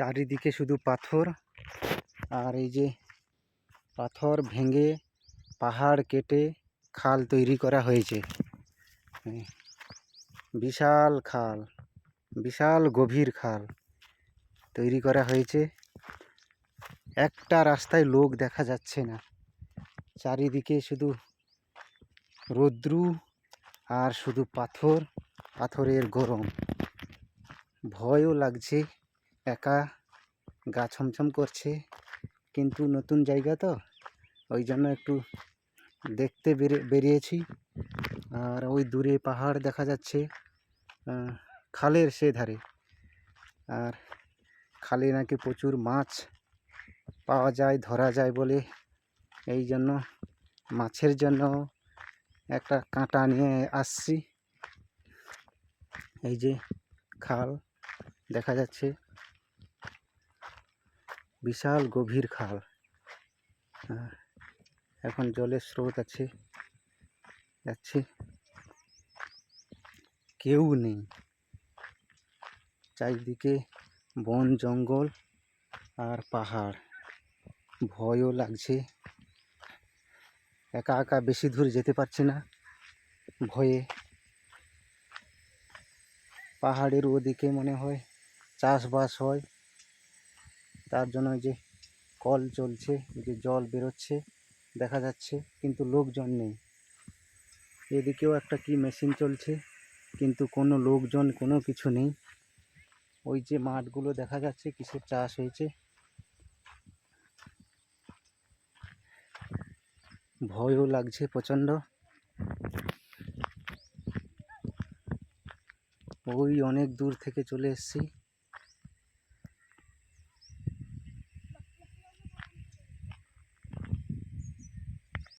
চারিদিকে শুধু পাথর আর এই যে পাথর ভেঙে পাহাড় কেটে খাল তৈরি করা হয়েছে। বিশাল খাল, বিশাল গভীর খাল তৈরি করা হয়েছে। একটা রাস্তায় লোক দেখা যাচ্ছে না। চারিদিকে শুধু রৌদ্রু আর শুধু পাথর, পাথরের গরম। ভয়ও লাগছে একা গা ছমছম করছে, কিন্তু নতুন জায়গা তো, ওই জন্য একটু দেখতে বেরে- বেরিয়েছি। আর ওই দূরে পাহাড় দেখা যাচ্ছে খালের সে ধারে। আর খালে নাকি প্রচুর মাছ পাওয়া যায়, ধরা যায় বলে। এই জন্য মাছের জন্য একটা কাঁটা নিয়ে আসছি। এই যে খাল দেখা যাচ্ছে। বিশাল গভীর খাল। আহ, এখন জলের স্রোত আছে। যাচ্ছে। কেউ নেই। চারিদিকে বন জঙ্গল আর পাহাড়। ভয়ও লাগছে। একা একা বেশি দূর যেতে পারছি না। ভয়ে। পাহাড়ের ওদিকে মনে হয় চাষবাস হয়। তার জন্য ওই যে কল চলছে যে জল বেরোচ্ছে, দেখা যাচ্ছে, কিন্তু লোকজন নেই। এদিকেও একটা কি মেশিন চলছে, কিন্তু কোনো লোকজন, কোনো কিছু নেই। ওই যে মাঠগুলো দেখা যাচ্ছে, কিসের চাষ হয়েছে। ভয়ও লাগছে প্রচণ্ড। ওই অনেক দূর থেকে চলে এসেছি।